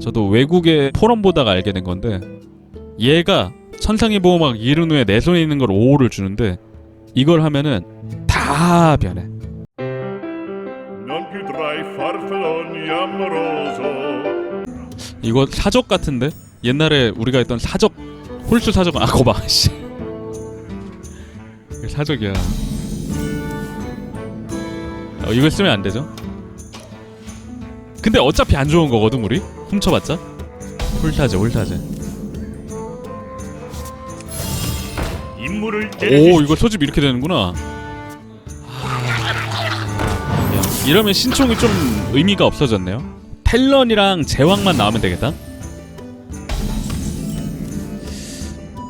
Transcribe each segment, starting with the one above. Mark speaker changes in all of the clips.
Speaker 1: 저도 외국의 포럼 보다가 알게 된 건데 얘가 천상의 보호막 이른 후에 내 손에 있는 걸 5호를 주는데 이걸 하면은 다 변해. 이거 사적 같은데? 옛날에 우리가 했던 사적 홀수 사적 아 거봐 씨. 사적이야. 어, 이걸 쓰면 안 되죠? 근데 어차피 안 좋은 거거든 우리 훔쳐봤자 홀타제 홀타제.
Speaker 2: 임무를
Speaker 1: 오 이거 소집 이렇게 되는구나. 야, 이러면 신총이 좀 의미가 없어졌네요. 텔런이랑 제왕만 나오면 되겠다.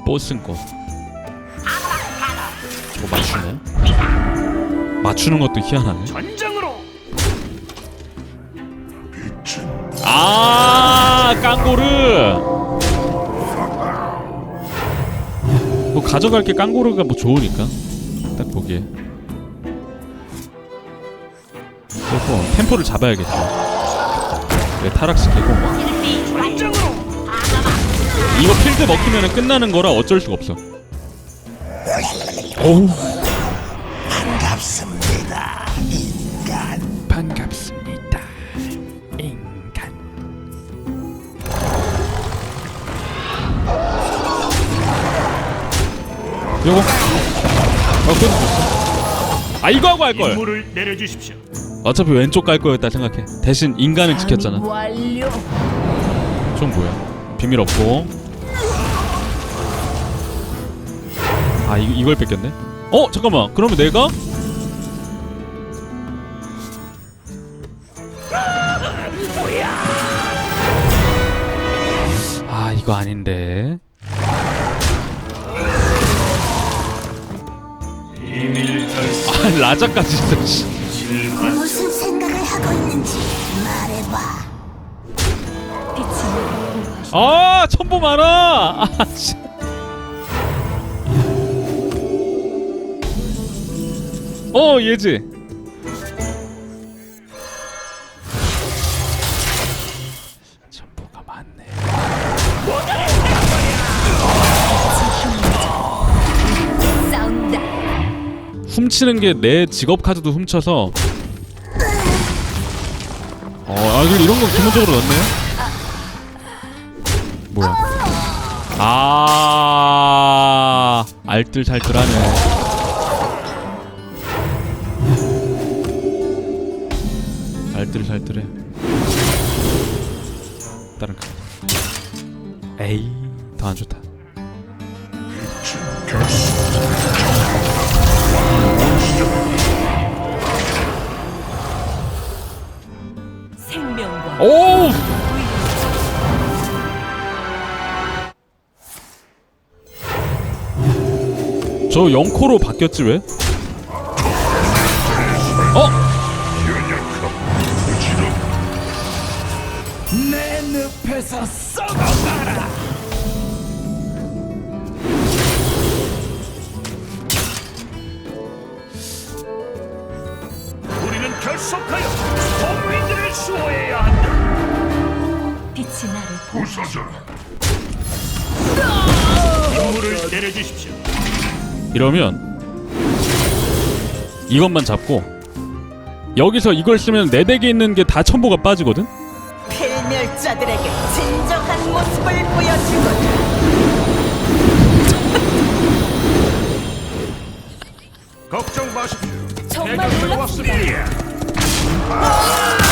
Speaker 1: 뽀쓴 거. 저거 맞추네. 맞추는 것도 희한하네. 아 깡고르. 뭐 가져갈 게 깡고르가 뭐 좋으니까 딱 보기에. 그래서 템포를 잡아야겠다. 네, 타락시키고 이거 필드 먹히면 끝나는 거라 어쩔 수가 없어. 어우
Speaker 3: 반갑습니다. 인간.
Speaker 1: 반갑습니다. 요거. 어. 아 이거 하고 할 걸.
Speaker 2: 임무를 내려주십시오
Speaker 1: 어차피 왼쪽 갈 거였다 생각해. 대신 인간은 지켰잖아.
Speaker 3: 완료.
Speaker 1: 좀 뭐야? 비밀 없고. 아 이, 이걸 뺏겼네. 어 잠깐만. 그러면 내가 아 이거 아닌데. 아 라자까지 있어. 씨.
Speaker 3: 무슨 생각을 하고 있는지 말해봐.
Speaker 1: 아 첨보 많아. 아 씨. 어 얘지. 훔치는 게 내 직업 카드도 훔쳐서. 어, 아 그리고 이런 거 기본적으로 넣네. 뭐야? 아, 알뜰살뜰하네. 알뜰살뜰해. 다른 카. 에이, 더 안 좋다. 오! 저 0코로 바뀌었지 왜? 어?
Speaker 3: 내 늪에서 썩어가라. 빛이 나를 보.
Speaker 2: 임무를 내려주십시오
Speaker 1: 이러면 이것만 잡고 여기서 이걸 쓰면 내 덱에 있는 게 다 첨보가 빠지거든?
Speaker 3: 필멸자들에게 진정한 모습을 보여주거라.
Speaker 2: 걱정 마십시오
Speaker 3: 정말
Speaker 2: 내가
Speaker 3: 놀랍습니다.
Speaker 2: 왔습니다